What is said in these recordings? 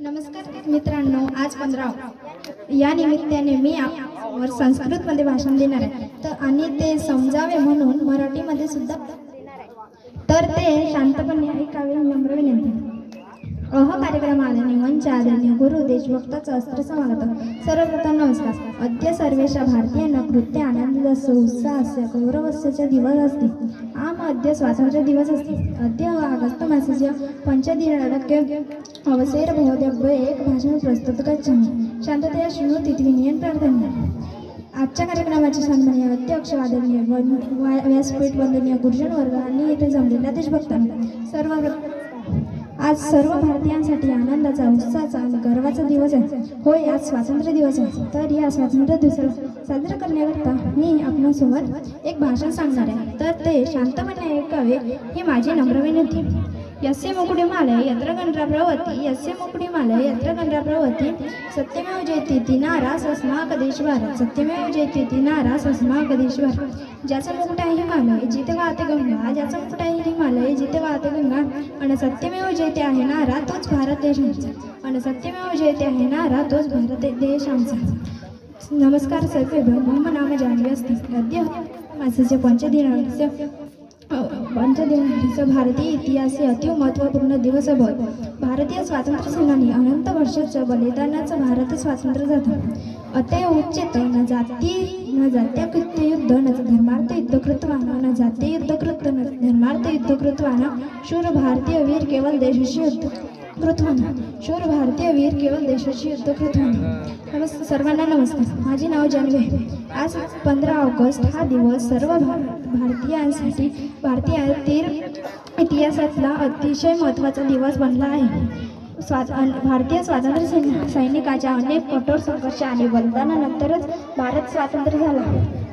नमस्कार मित्रांनो आज पंधरा या निमित्ताने मी आपल्यावर संस्कृतमध्ये भाषण देणार आहे. तर आणि ते समजावे म्हणून मराठीमध्ये सुद्धा तर ते शांतपणे ऐकावे नम्र विनंती अह कार्यक्रमाला मंच आदरणीय गुरु देशभक्ताचं अस्त्र समागत. सर्वप्रथम नमस्कार. अद्य सर्वेशा भारतीयांना कृत्य आनंदस्य उत्साहस्य गौरवस्य दिवस असते. आम अद्य स्वातंत्र्य दिवस असते. अद्य आगस्त मासस्य पञ्चदिनाङ्के अवसेर महोदय एक भाषण प्रस्तुत गच्छामि शान्ततया शृणोति इति विनयेन प्रार्थनीय आजच्या कार्यक्रमाचे सन्माननीय अध्यक्ष आदरणीय वन- वा- व्यासपीठ वंदनीय गुरुजन वर्ग आणि इथे जमलेल्या देशभक्तांना सर्व आज सर्व भारतीयांसाठी आनंदाचा उत्साहाचा गर्वाचा दिवस आहे. होय आज स्वातंत्र्य दिवस आहे. तर या स्वातंत्र्य दिवसाला साजरा करण्याकरता मी आपणासोबत एक भाषण सांगणार आहे. तर ते शांतपणे ऐकावे ही माझी नम्र विनंती. यस्य मुकुडी मालय यत्र प्रवती यस्य मुकुडी मालय प्रवती सत्यमेव जयते ती नारास अस्माक सत्यमेव जयते ती नारास अस्माक ज्याचा मुकुट आहे हिमालय जिथे वाहते गंगा ज्याचा मुकुट आहे हिमालय जिथे वाहते गंगा आणि सत्यमेव जयते आहे नारा तोच भारत देश आमचा आणि सत्यमेव जयते आहे नारा तोच भारत देश आमचा नमस्कार सर्वेभ्यो मम नाम जान्वी अस्ति। अद्य मासस्य पञ्चदिनाङ्कस्य पञ्चदिनाङ्कस्य भारतीय इतिहास हे अतिव महत्त्वपूर्ण दिवस भर भारतीय स्वातंत्र्य सेनानी अनंत वर्षाच्या बलिदानाचं भारत स्वातंत्र्य जातं अतय उच्चेत न जाती न जात्याकृत्य युद्ध न धर्मार्थ युद्ध कृतवान न जातीय युद्ध कृत न धर्मार्थ युद्ध कृतवान शूर भारतीय वीर केवळ देशाशी युद्ध कृतवान शूर भारतीय वीर केवळ देशाची युद्ध कृतवान नमस्कार सर्वांना नमस्कार. माझे नाव जानवे आज पंधरा ऑगस्ट हा दिवस सर्व भार भारतीयांसाठी भारतीयातील इतिहासातला अतिशय महत्त्वाचा दिवस बनला आहे. स्वात भारतीय स्वातंत्र्य सैन सैनिकाच्या अनेक कठोर संघर्ष आणि बलिदानानंतरच भारत स्वातंत्र्य झाला.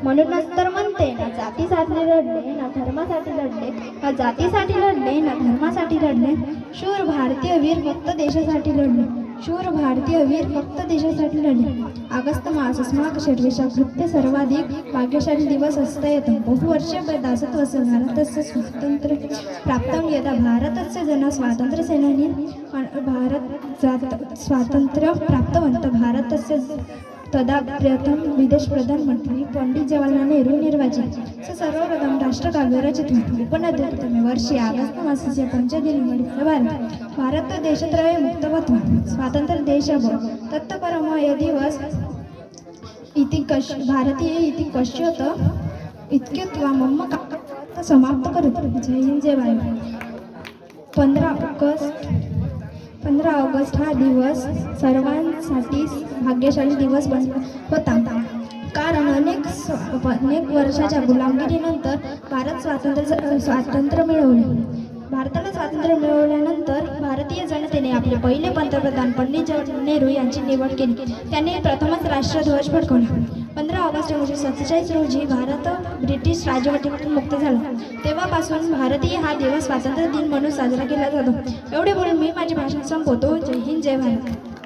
म्हणूनच तर म्हणते ना जातीसाठी लढले ना धर्मासाठी लढले ना जातीसाठी लढले ना धर्मासाठी लढले. शूर भारतीय वीर फक्त देशासाठी लढले. शूर भारतीय वीर फक्त देशासाठी लढले. ऑगस्ट मास अस्माक शर्वेशा कृत्य सर्वाधिक भाग्यशाली दिवस असता येतं. बहुवर्षे दासत्व भारतस्य स्वातंत्र्य प्राप्तं यदा भारतस्य जना स्वातंत्र्य सेनानी भारत जात स्वातंत्र्य प्राप्तवंत. भारतस्य तदा प्रथम विदेश प्रधानमंत्री पंडित जवाहरलाल नेहरू निर्वाचित. स सर्वप्रथम राष्ट्रकाव्य रचितं उपनद्यतमे वर्षे ऑगस्ट मासस्य पञ्चदिनमणि भारत भारत देशत्रय मुक्तवत्वा स्वातंत्र्य देश तत्परमय दिवस इति कश भारतीय इति कश्यत इतक्यत्वा मम का समाप्त करत जय हिंद जय भारत. पंधरा ऑगस्ट पंधरा ऑगस्ट हा दिवस सर्वांसाठी भाग्यशाली दिवस बन होता. कारण अनेक अनेक वर्षाच्या गुलामगिरीनंतर भारत स्वातंत्र्य स्वातंत्र्य मिळवले. भारताला स्वातंत्र्य मिळवल्यानंतर भारतीय जनतेने आपले पहिले पंतप्रधान पंडित जवाहरलाल नेहरू यांची निवड केली. त्यांनी प्रथमच राष्ट्रध्वज फडकवला. ऑगस्ट एकोणीसशे सत्तेचाळीस रोजी भारत ब्रिटिश राजवटीमधून मुक्त झाला. तेव्हापासून भारतीय हा दिवस स्वातंत्र्य दिन म्हणून साजरा केला जातो. एवढे बोलून मी माझे भाषण संपवतो. जय हिंद जय भारत.